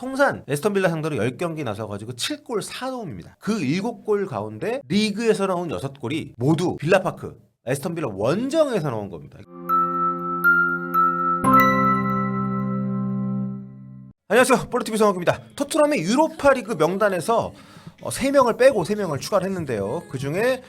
통산 에스턴 빌라 상대로 10경기 나서 가지고 7골 4도움입니다. 그 7골 가운데 리그에서 나온 6골이 모두 빌라파크 에스턴 빌라 원정에서 나온 겁니다. 안녕하세요. 볼로티비 성학입니다. 토트넘의 유로파리그 명단에서 어, 3명을 빼고 3명을 추가를 했는데요. 그 중에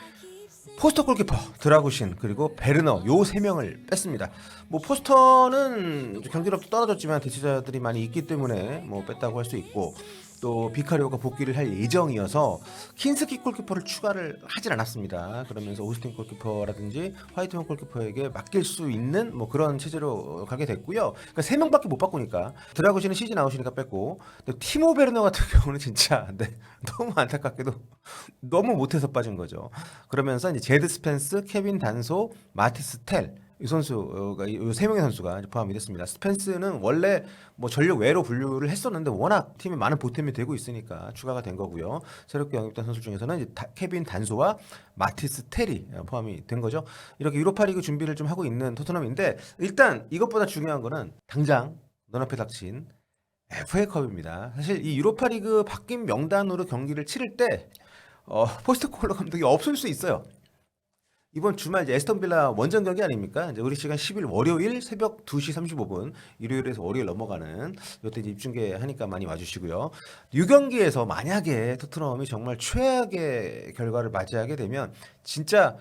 포스터 골키퍼 드라구신 그리고 베르너 요 세 명을 뺐습니다. 뭐 포스터는 경기력도 떨어졌지만 대체자들이 많이 있기 때문에 뭐 뺐다고 할 수 있고 또 비카리오가 복귀를 할 예정이어서 킨스키 골키퍼를 추가를 하진 않았습니다. 그러면서 오스틴 골키퍼라든지 화이트먼 골키퍼에게 맡길 수 있는 뭐 그런 체제로 가게 됐고요. 그러니까 세 명밖에 못 바꾸니까 드라구신은 시즌 아웃이니까 뺐고 또 티모 베르너 같은 경우는 진짜 네, 너무 안타깝게도 너무 못해서 빠진 거죠. 그러면서 이제 제드 스펜스, 케빈 단소, 마티스 텔. 이 선수가 이세 명의 선수가 포함이 됐습니다. 스펜스는 원래 뭐 전력 외로 분류를 했었는데 워낙 팀에 많은 보탬이 되고 있으니까 추가가 된 거고요. 새롭게 영입된 선수 중에서는 이제 다- 케빈 단소와 마티스 텔이 포함이 된 거죠. 이렇게 유로파리그 준비를 좀 하고 있는 토트넘인데 일단 이것보다 중요한 거는 당장 눈앞에 닥친 FA컵입니다. 사실 이 유로파리그 바뀐 명단으로 경기를 치를 때 어, 포스트콜로 감독이 없을 수 있어요. 이번 주말 이제 에스턴 빌라 원정 경기 아닙니까? 이제 우리 시간 10일 월요일 새벽 2시 35분 일요일에서 월요일 넘어가는 이때 입중계 하니까 많이 와주시고요. 6경기에서 만약에 토트넘이 정말 최악의 결과를 맞이하게 되면 진짜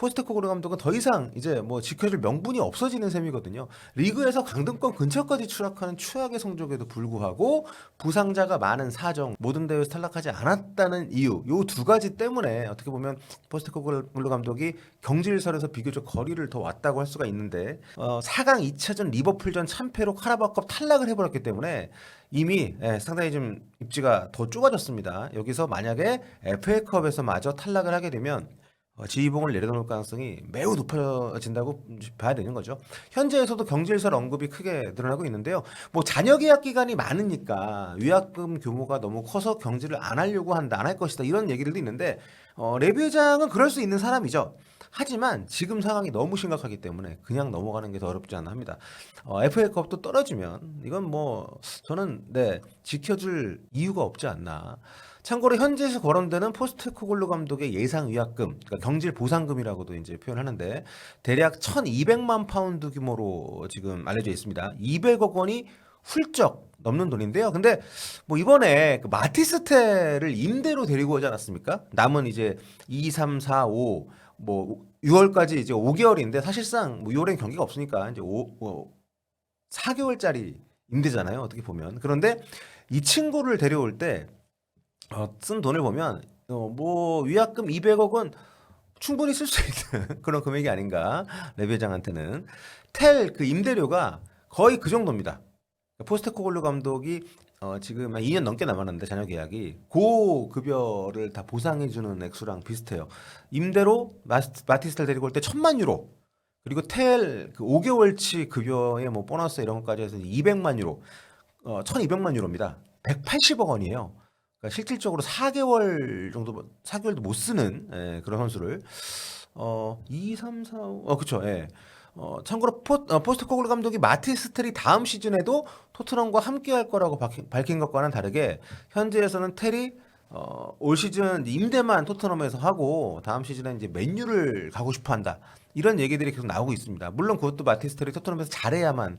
포스트코그로 감독은 더 이상 이제 뭐 지켜줄 명분이 없어지는 셈이거든요. 리그에서 강등권 근처까지 추락하는 최악의 성적에도 불구하고 부상자가 많은 사정, 모든 대회에서 탈락하지 않았다는 이유, 요 두 가지 때문에 어떻게 보면 포스트코글로 감독이 경질설에서 비교적 거리를 더 왔다고 할 수가 있는데 어, 4강 2차전 리버풀전 참패로 카라바컵 탈락을 해버렸기 때문에 이미 예, 상당히 좀 입지가 더 좁아졌습니다. 여기서 만약에 FA컵에서 마저 탈락을 하게 되면 어, 지휘봉을 내려놓을 가능성이 매우 높아진다고 봐야 되는 거죠. 현재에서도 경질설 언급이 크게 늘어나고 있는데요. 뭐 잔여 계약 기간이 많으니까 위약금 규모가 너무 커서 경질을 안 하려고 한다, 안 할 것이다 이런 얘기들도 있는데 어, 레비 회장은 그럴 수 있는 사람이죠. 하지만 지금 상황이 너무 심각하기 때문에 그냥 넘어가는 게 더 어렵지 않나 합니다. 어, FA컵도 떨어지면 이건 뭐 저는 네 지켜줄 이유가 없지 않나. 참고로 현지에서 거론되는 포스트코글루 감독의 예상 위약금, 그러니까 경질 보상금이라고도 이제 표현하는데 대략 1,200만 파운드 규모로 지금 알려져 있습니다. 200억 원이 훌쩍 넘는 돈인데요. 근데 뭐 이번에 그 마티스테를 임대로 데리고 오지 않았습니까? 남은 이제 2, 3, 4, 5, 뭐 6월까지 이제 5개월인데 사실상 뭐 6월엔 경기가 없으니까 이제 5, 뭐 4개월짜리 임대잖아요. 어떻게 보면. 그런데 이 친구를 데려올 때 어, 쓴 돈을 보면 어, 뭐 위약금 200억은 충분히 쓸 수 있는 그런 금액이 아닌가 레비 회장한테는 텔 그 임대료가 거의 그 정도입니다. 포스트코글루 감독이 어, 지금 한 2년 넘게 남았는데 자녀 계약이 고 급여를 다 보상해주는 액수랑 비슷해요. 임대로 마티스를 데리고 올 때 천만 유로 그리고 텔 그 5개월치 급여에 뭐 보너스 이런 것까지 해서 200만 유로, 어, 1,200만 유로입니다. 180억 원이에요. 그러니까 실질적으로 4개월 정도 4개월도 못 쓰는 예, 그런 선수를 어 2, 3, 4, 5, 어 그쵸 예. 어 참고로 포, 어, 포스트 코글루 감독이 마티 스텔이 다음 시즌에도 토트넘과 함께 할 거라고 밝힌, 밝힌 것과는 다르게 현재에서는 텔이 어, 올 시즌 임대만 토트넘에서 하고 다음 시즌에 이제 맨유를 가고 싶어 한다. 이런 얘기들이 계속 나오고 있습니다. 물론 그것도 마티 스텔이 토트넘에서 잘해야만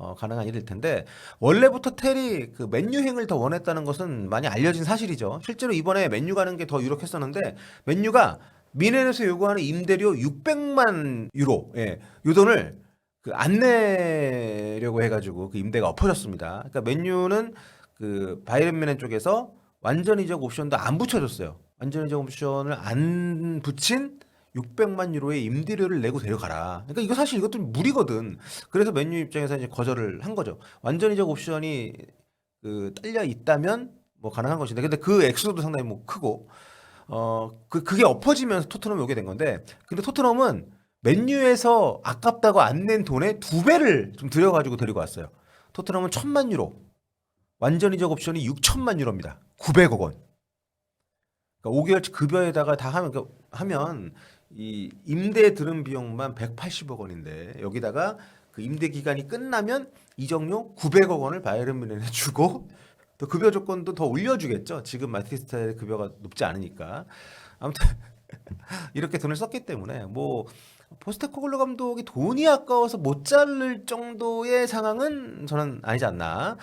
어, 가능한 일일 텐데 원래부터 텔이 그 맨유행을 더 원했다는 것은 많이 알려진 사실이죠. 실제로 이번에 맨유 가는 게 더 유력했었는데 맨유가 미넨에서 요구하는 임대료 600만 유로, 예, 요 돈을 그 안 내려고 해가지고 그 임대가 엎어졌습니다. 그러니까 맨유는 그 바이에른 미넨 쪽에서 완전 이적 옵션도 안 붙여줬어요. 완전 이적 옵션을 안 붙인 600만 유로의 임대료를 내고 데려가라. 그러니까 이거 사실 이것도 무리거든. 그래서 맨유 입장에서 이제 거절을 한 거죠. 완전이적 옵션이 그 딸려 있다면 뭐 가능한 것인데, 근데 그 액수도 상당히 뭐 크고, 어, 그 그게 엎어지면서 토트넘이 오게 된 건데, 근데 토트넘은 맨유에서 아깝다고 안 낸 돈의 두 배를 좀 들여가지고 데리고 왔어요. 토트넘은 천만 유로, 완전이적 옵션이 6천만 유로입니다. 900억 원. 그러니까 5개월치 급여에다가 다 하면 그러니까 하면 이 임대 들은 비용만 180억 원인데 여기다가 그 임대 기간이 끝나면 이적료 900억 원을 바이에른 뮌헨에 주고 또 급여 조건도 더 올려주겠죠. 지금 마티스타의 급여가 높지 않으니까. 아무튼 이렇게 돈을 썼기 때문에 뭐 포스테코글로 감독이 돈이 아까워서 못 자를 정도의 상황은 저는 아니지 않나.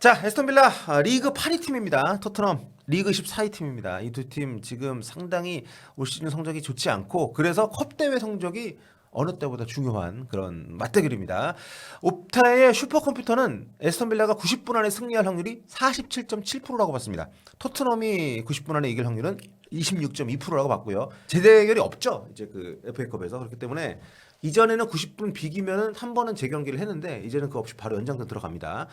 자, 에스턴 빌라 아, 리그 8위 팀입니다. 토트넘 리그 14위 팀입니다. 이 두 팀 지금 상당히 올 시즌 성적이 좋지 않고 그래서 컵 대회 성적이 어느 때보다 중요한 그런 맞대결입니다. 옵타의 슈퍼컴퓨터는 에스턴 빌라가 90분 안에 승리할 확률이 47.7%라고 봤습니다. 토트넘이 90분 안에 이길 확률은 26.2%라고 봤고요. 재대결이 없죠. 이제 그 FA컵에서 그렇기 때문에 이전에는 90분 비기면은 한 번은 재경기를 했는데 이제는 그 없이 바로 연장전 들어갑니다.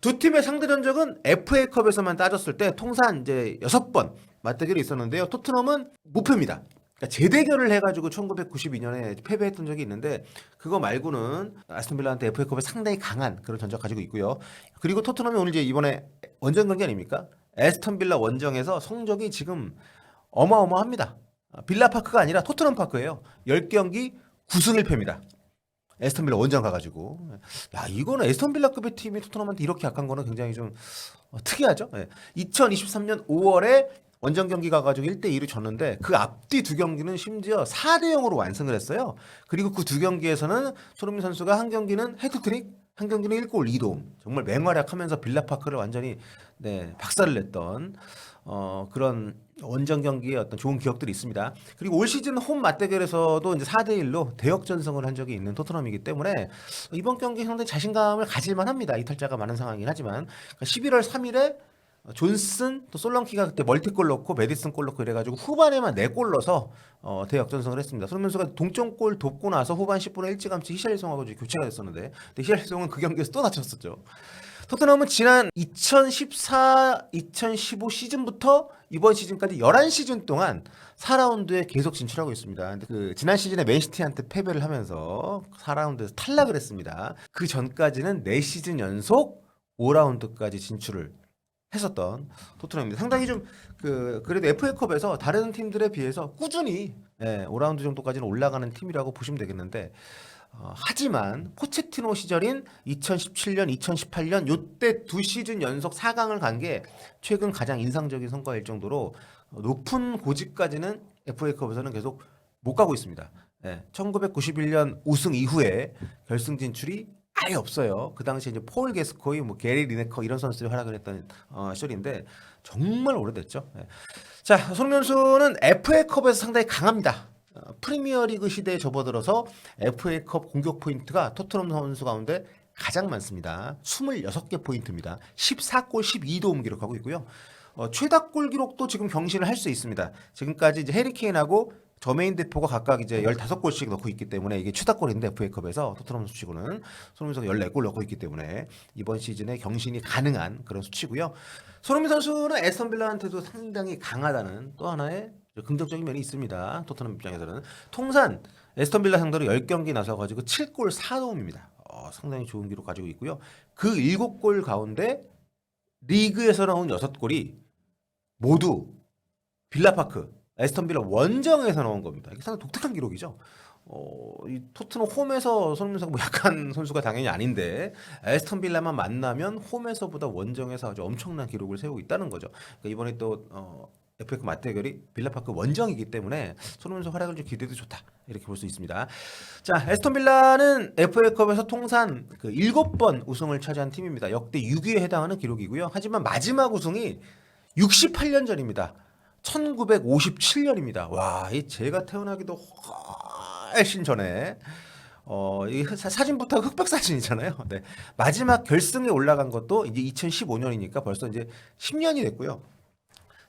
두 팀의 상대 전적은 FA컵에서만 따졌을 때 통산 이제 6번 맞대결이 있었는데요. 토트넘은 무패입니다. 그러니까 재대결을 해가지고 1992년에 패배했던 적이 있는데 그거 말고는 아스톤빌라한테 FA컵에 상당히 강한 그런 전적 가지고 있고요. 그리고 토트넘이 오늘 이제 이번에 원정 경기 아닙니까? 에스턴빌라 원정에서 성적이 지금 어마어마합니다. 빌라파크가 아니라 토트넘 파크예요. 10경기 9승 1패입니다. 에스턴빌라 원정 가가지고 야 이거는 에스턴빌라급의 팀이 토트넘한테 이렇게 약한 거는 굉장히 좀 어, 특이하죠. 예. 2023년 5월에 원정 경기 가가지고 1대 2로 졌는데 그 앞뒤 두 경기는 심지어 4대 0으로 완승을 했어요. 그리고 그 두 경기에서는 손흥민 선수가 한 경기는 헤드트릭, 한 경기는 1골 2도움. 정말 맹활약하면서 빌라파크를 완전히 네, 박살을 냈던 어, 그런 원정 경기의 어떤 좋은 기억들이 있습니다. 그리고 올 시즌 홈 맞대결에서도 이제 4대 1로 대역전승을 한 적이 있는 토트넘이기 때문에 이번 경기 상당히 자신감을 가질만 합니다. 이탈자가 많은 상황이긴 하지만 그러니까 11월 3일에 존슨 또 솔런키가 그때 멀티골 넣고 메디슨 골 넣고 이래가지고 후반에만 4골 넣어서 어, 대역전승을 했습니다. 손흥민 선수가 동점골 돕고 나서 후반 10분에 일찌감치 히샬리송하고 교체가 됐었는데 근데 히샬리송은 그 경기에서 또 다쳤었죠. 토트넘은 지난 2014, 2015 시즌부터 이번 시즌까지 11시즌 동안 4라운드에 계속 진출하고 있습니다. 근데 그 지난 시즌에 맨시티한테 패배를 하면서 4라운드에서 탈락을 했습니다. 그 전까지는 4시즌 연속 5라운드까지 진출을 했었던 토트넘입니다. 상당히 좀 그 그래도 FA컵에서 다른 팀들에 비해서 꾸준히 예, 5라운드 정도까지는 올라가는 팀이라고 보시면 되겠는데 어, 하지만 포체티노 시절인 2017년, 2018년 요때 두 시즌 연속 4강을 간 게 최근 가장 인상적인 성과일 정도로 어, 높은 고지까지는 FA컵에서는 계속 못 가고 있습니다. 예, 1991년 우승 이후에 결승 진출이 아예 없어요. 그 당시에 이제 폴 게스코이, 뭐 게리 리네커 이런 선수들이 활약을 했던 어, 시절인데 정말 오래됐죠. 예. 자, 손흥민수는 FA컵에서 상당히 강합니다. 어, 프리미어리그 시대에 접어들어서 FA컵 공격 포인트가 토트넘 선수 가운데 가장 많습니다. 26개 포인트입니다. 14골 12도움 기록하고 있고요. 어, 최다골 기록도 지금 경신을 할 수 있습니다. 지금까지 이제 해리케인하고 저메인 대표가 각각 이제 15골씩 넣고 있기 때문에 이게 최다골인데 FA컵에서 토트넘 수치고는 손흥민 선수가 14골 넣고 있기 때문에 이번 시즌에 경신이 가능한 그런 수치고요. 손흥민 선수는 에스턴 빌라한테도 상당히 강하다는 또 하나의 긍정적인 면이 있습니다. 토트넘 입장에서는 통산 에스턴 빌라 상대로 10경기 나서 가지고 7골 4도움입니다. 어, 상당히 좋은 기록 가지고 있고요. 그 7골 가운데 리그에서 나온 6골이 모두 빌라파크 에스턴 빌라 원정에서 나온 겁니다. 이게 상당히 독특한 기록이죠. 어, 이 토트넘 홈에서 손흥민 선수가 뭐 약한 선수가 당연히 아닌데 에스턴 빌라만 만나면 홈에서보다 원정에서 아주 엄청난 기록을 세우고 있다는 거죠. 그러니까 이번에 또 어, FA컵 맞대결이 빌라파크 원정이기 때문에 손흥민 선수 활약을 좀 기대도 좋다 이렇게 볼 수 있습니다. 자 에스턴 빌라는 FA컵에서 통산 그 7번 우승을 차지한 팀입니다. 역대 6위에 해당하는 기록이고요. 하지만 마지막 우승이 68년 전입니다. 1957년입니다. 와, 이 제가 태어나기도 훨씬 전에 어, 이 사- 사진부터 흑백 사진이잖아요. 네. 마지막 결승에 올라간 것도 이제 2015년이니까 벌써 이제 10년이 됐고요.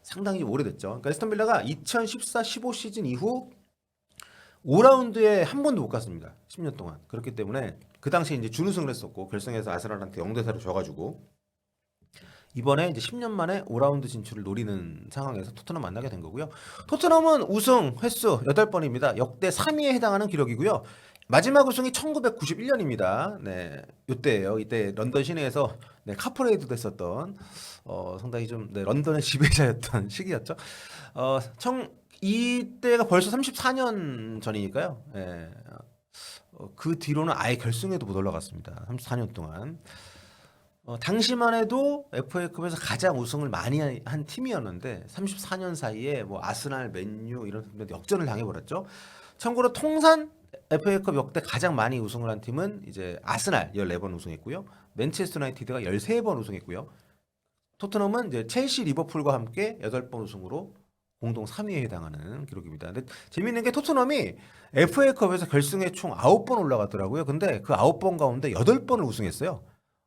상당히 좀 오래됐죠. 그러니까 에스턴 빌라가 2014-15 시즌 이후 5라운드에 한 번도 못 갔습니다. 10년 동안. 그렇기 때문에 그 당시에 이제 준우승을 했었고 결승에서 아스날한테 0대 4로 져가지고 이번에 이제 10년 만에 5라운드 진출을 노리는 상황에서 토트넘 만나게 된 거고요. 토트넘은 우승 횟수 8번입니다. 역대 3위에 해당하는 기록이고요. 마지막 우승이 1991년입니다. 네, 이때예요. 이때 런던 시내에서 네, 카프레이드 됐었던 어, 상당히 좀 네, 런던의 지배자였던 시기였죠. 어, 청 이때가 벌써 34년 전이니까요. 예. 어, 그 뒤로는 아예 결승에도 못 올라갔습니다. 34년 동안. 어, 당시만 해도 FA컵에서 가장 우승을 많이 한 팀이었는데 34년 사이에 뭐 아스날, 맨유 이런 팀들 역전을 당해버렸죠. 참고로 통산 FA컵 역대 가장 많이 우승을 한 팀은 이제 아스날 14번 우승했고요. 맨체스터 유나이티드가 13번 우승했고요. 토트넘은 이제 첼시, 리버풀과 함께 8번 우승으로 공동 3위에 해당하는 기록입니다. 근데 재밌는 게 토트넘이 FA컵에서 결승에 총 9번 올라갔더라고요. 근데 그 9번 가운데 8번을 우승했어요.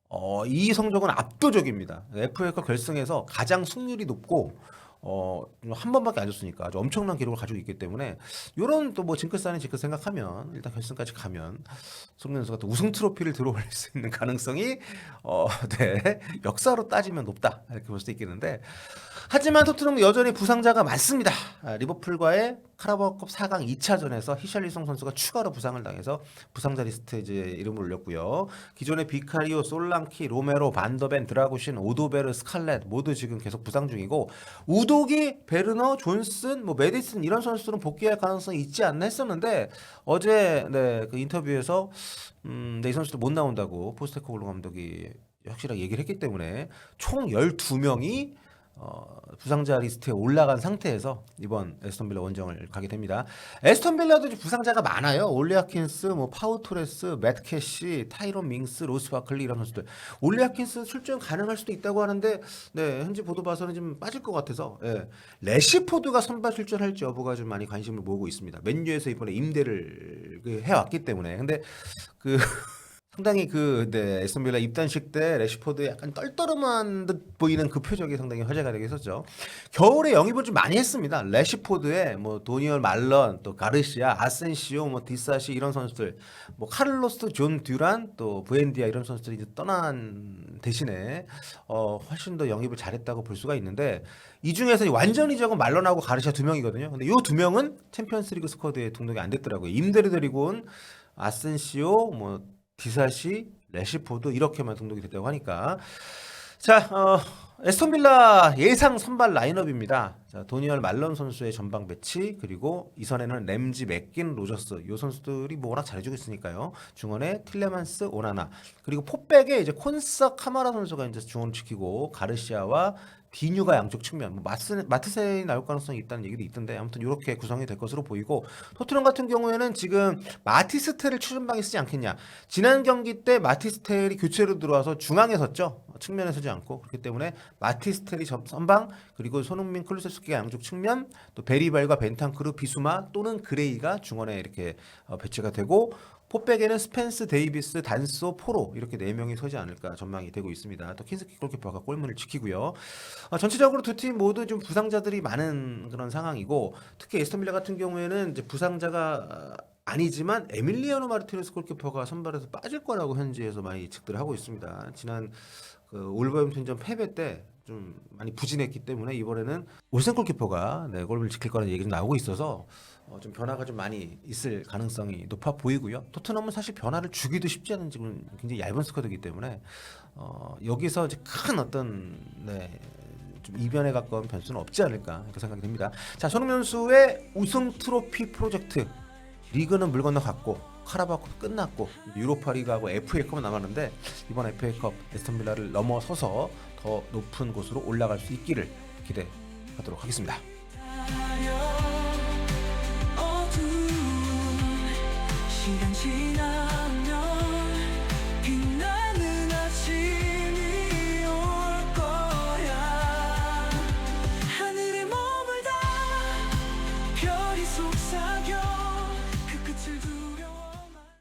어, 이 성적은 압도적입니다. FA컵 결승에서 가장 승률이 높고 어, 한 번밖에 안 줬으니까 아주 엄청난 기록을 가지고 있기 때문에 이런 또 뭐 징크스 아닌 징크스 생각하면 일단 결승까지 가면 손흥민 선수가 또 우승 트로피를 들어올릴 수 있는 가능성이 어, 네, 역사로 따지면 높다 이렇게 볼 수도 있겠는데 하지만 토트넘은 여전히 부상자가 많습니다. 아, 리버풀과의 카라바오컵 4강 2차전에서 히샬리송 선수가 추가로 부상을 당해서 부상자 리스트에 이제 이름을 올렸고요. 기존의 비카리오, 솔랑키, 로메로, 반더벤, 드라구신, 오도베르, 스칼렛 모두 지금 계속 부상 중이고 우도기, 베르너, 존슨, 뭐 메디슨 이런 선수들은 복귀할 가능성이 있지 않나 했었는데 어제 네, 그 인터뷰에서 음, 네, 이 선수들 못 나온다고 포스테코글루 감독이 확실하게 얘기를 했기 때문에 총 12명이 어, 부상자 리스트에 올라간 상태에서 이번 에스턴 빌라 원정을 가게 됩니다. 에스턴 빌라도 부상자가 많아요. 올리아킨스, 뭐 파우토레스, 맷 캐시, 타이론 밍스, 로스 바클리 이런 선수들. 올리아킨스 출전 가능할 수도 있다고 하는데 네, 현지 보도 봐서는 좀 빠질 것 같아서 예. 레시포드가 선발 출전할지 여부가 좀 많이 관심을 모으고 있습니다. 맨유에서 이번에 임대를 그 해왔기 때문에 근데 그 상당히 그 네, 에스턴 빌라 입단식 때 레시포드 약간 떨떠름한 듯 보이는 그 표정이 상당히 화제가 되게 했었죠. 겨울에 영입을 좀 많이 했습니다. 레시포드에 뭐 도니얼 말런, 또 가르시아, 아센시오, 뭐 디사시 이런 선수들, 뭐 카를로스, 존 듀란, 또 부엔디아 이런 선수들이 이제 떠난 대신에 어 훨씬 더 영입을 잘했다고 볼 수가 있는데 이 중에서 완전히 적은 말런하고 가르시아 두 명이거든요. 근데 이 두 명은 챔피언스리그 스쿼드에 등록이 안 됐더라고요. 임대를 데리고 온 아센시오, 뭐 디사시, 레시포드 이렇게만 등록이 됐다고 하니까. 자, 어, 에스턴 빌라 예상 선발 라인업입니다. 자, 도니얼 말런 선수의 전방 배치 그리고 이선에는 램지, 맥긴, 로저스 이 선수들이 뭐 워낙 잘해주고 있으니까요. 중원에 틸레만스, 오나나 그리고 포백에 이제 콘사 카마라 선수가 이제 중원을 지키고 가르시아와 디뉴가 양쪽 측면, 뭐 마스, 마트세이 나올 가능성이 있다는 얘기도 있던데 아무튼 이렇게 구성이 될 것으로 보이고 토트넘 같은 경우에는 지금 마티스텔을 추전방에 쓰지 않겠냐. 지난 경기 때 마티스텔이 교체로 들어와서 중앙에 섰죠. 측면에 서지 않고 그렇기 때문에 마티스텔이 전- 선방 그리고 손흥민, 클루세스키가 양쪽 측면 또 베리발과 벤탄크루, 비수마 또는 그레이가 중원에 이렇게 어, 배치가 되고 포백에는 스펜스, 데이비스, 단소, 포로 이렇게 네 명이 서지 않을까 전망이 되고 있습니다. 또 킨스키 골키퍼가 골문을 지키고요. 어, 전체적으로 두 팀 모두 좀 부상자들이 많은 그런 상황이고 특히 에스턴 빌라 같은 경우에는 이제 부상자가 어, 아니지만 에밀리아노 마르티네스 골키퍼가 선발에서 빠질 거라고 현지에서 많이 예측들을 하고 있습니다. 지난 그 울버햄튼전 패배 때 좀 많이 부진했기 때문에 이번에는 올센 골키퍼가 네, 골을 지킬 거라는 얘기가 좀 나오고 있어서 어, 좀 변화가 좀 많이 있을 가능성이 높아 보이고요. 토트넘은 사실 변화를 주기도 쉽지 않은 지금 굉장히 얇은 스쿼드이기 때문에 어, 여기서 이제 큰 어떤 네, 좀 이변에 가까운 변수는 없지 않을까 이렇게 생각이 됩니다. 자, 손흥민 선수의 우승 트로피 프로젝트 리그는 물 건너갔고 카라바오컵 끝났고 유로파리그하고 FA컵은 남았는데 이번 FA컵 에스턴 빌라를 넘어서서 더 높은 곳으로 올라갈 수 있기를 기대하도록 하겠습니다.